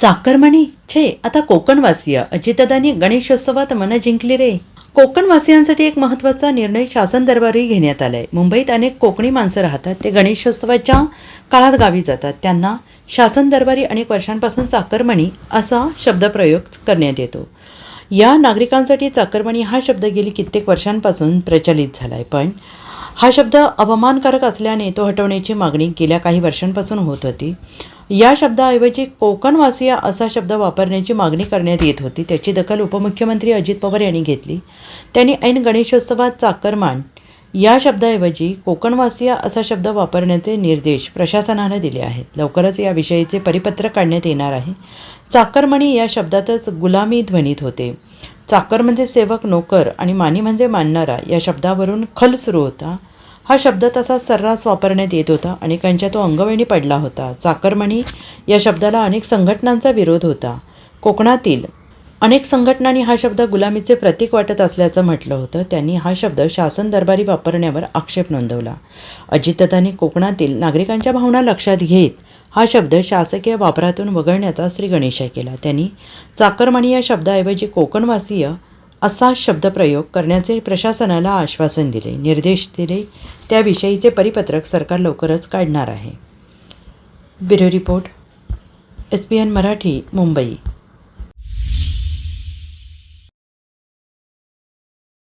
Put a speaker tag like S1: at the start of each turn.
S1: चाकरमणी? छे आता कोकणवासीय अजितदादांनी गणेशोत्सवात मन जिंकली रे. कोकणवासियांसाठी एक महत्त्वाचा निर्णय शासन दरबारी घेण्यात आलाय. मुंबईत अनेक कोकणी माणसं राहतात. ते गणेशोत्सवाच्या काळात गावी जातात. त्यांना शासन दरबारी अनेक वर्षांपासून चाकरमणी असा शब्दप्रयोग करण्यात येतो. या नागरिकांसाठी चाकरमणी हा शब्द गेली कित्येक वर्षांपासून प्रचलित झाला आहे पण हा शब्द अपमानकारक असल्याने तो हटवण्याची मागणी गेल्या काही वर्षांपासून होत होती. या शब्दाऐवजी कोकणवासिया असा शब्द वापरण्याची मागणी करण्यात येत होती. त्याची दखल उपमुख्यमंत्री अजित पवार यांनी घेतली. त्यांनी ऐन गणेशोत्सवात चाकरमान या शब्दाऐवजी कोकणवासिया असा शब्द वापरण्याचे निर्देश प्रशासनानं दिले आहेत. लवकरच या विषयीचे परिपत्रक काढण्यात येणार आहे. चाकरमणी या शब्दातच गुलामी ध्वनीत होते. चाकर म्हणजे सेवक नोकर आणि मानी म्हणजे मानणारा या शब्दावरून खल सुरू होता. हा शब्द तसा सर्रास वापरण्यात येत होता अनेकांच्या तो अंगवेणी पडला होता. चाकरमणी या शब्दाला अनेक संघटनांचा विरोध होता. कोकणातील अनेक संघटनांनी हा शब्द गुलामीचे प्रतीक वाटत असल्याचं म्हटलं होतं. त्यांनी हा शब्द शासन दरबारी वापरण्यावर आक्षेप नोंदवला. अजितदादांनी कोकणातील नागरिकांच्या भावना लक्षात घेत हा शब्द शासकीय वापरातून वगळण्याचा श्री केला. त्यांनी चाकरमणी या शब्दाऐवजी कोकणवासीय असा शब्दप्रयोग करण्याचे प्रशासनाला आश्वासन दिले. निर्देश दिले. त्याविषयीचे परिपत्रक सरकार लवकरच काढणार आहे. Bureau report. S P N Marathi Mumbai.